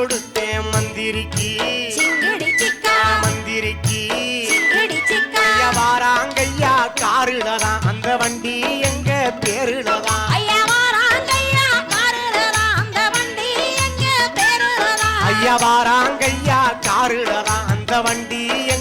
கொடுத்தேன் மந்திரிக்கு. மந்திரிக்கு. வாராங்கய்யா காருலதான் அந்த வண்டி எங்க பேருலதான் ஐயா வாராங்கய்யா காருலதான் அந்த வண்டி எங்க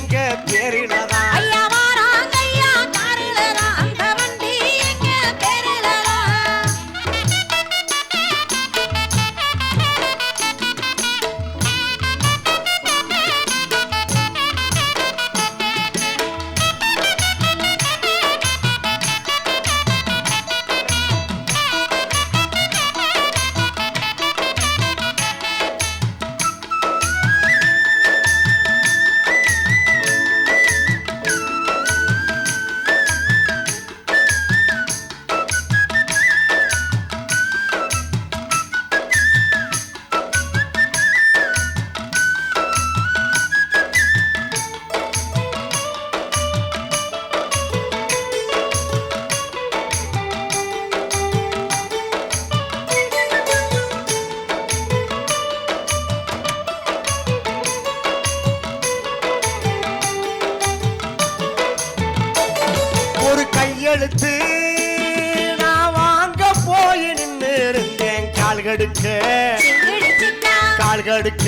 கால் கடுக்க.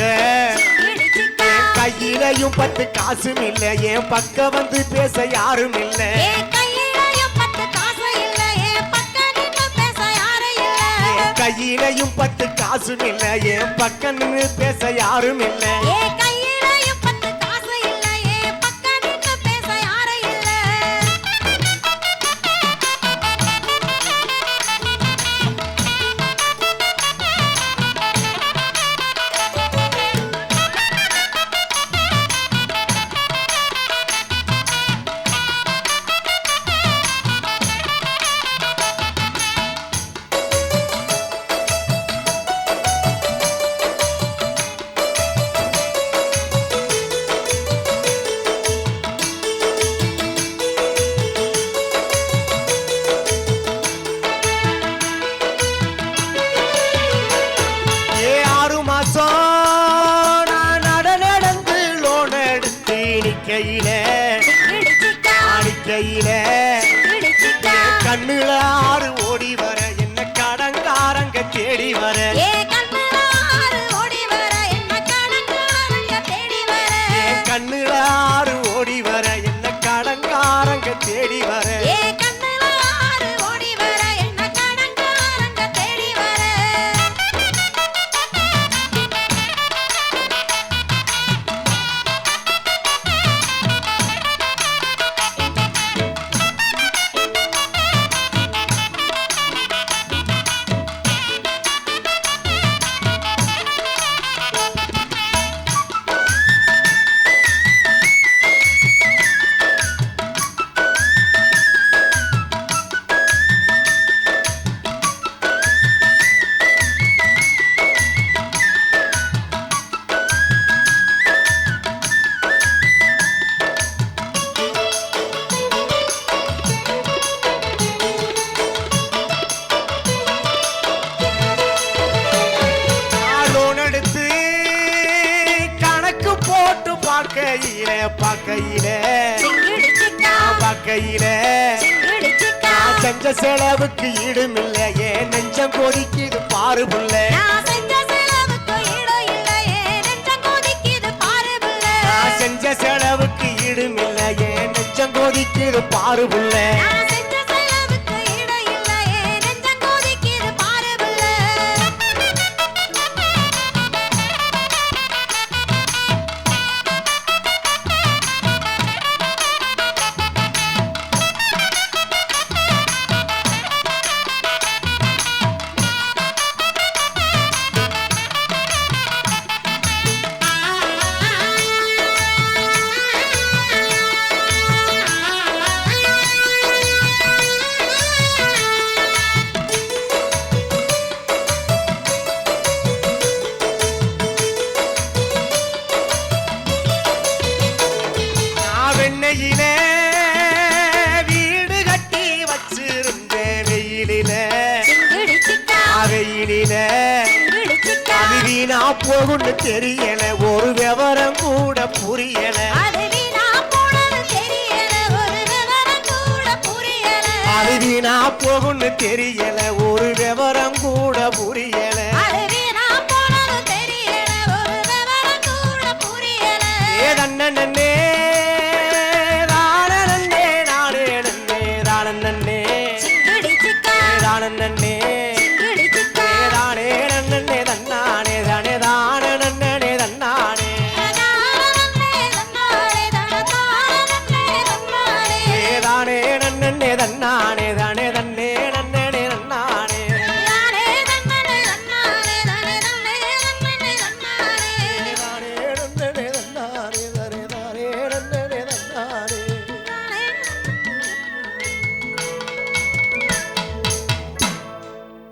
கையிலையும் பத்து காசும் இல்ல. என் பக்கம் வந்து பேச யாரும் இல்ல. கையிலையும் பத்து காசும் இல்ல. என் பக்கம் பேச யாரும் இல்லை. பார்க்கையில பார்க்கையில பார்க்கையில செஞ்ச செலவுக்கு ஈடுமில்லையே நெஞ்சம் கொதிக்குது பாரு பிள்ளை செஞ்ச செலவுக்கு ஈடுமில்லையே நெஞ்சம் கொதிக்குது பாரு பிள்ளை வீணா போகும்னு தெரியல. ஒரு விவரம் கூட புரியல. அது வீணா போனது தெரியல. ஒரு விவரம் கூட புரியல. அது வீணா போகும்னு தெரியல. ஒரு விவரம் கூட புரியல. ஏதண்ணே தானே நானே நன்னே தானே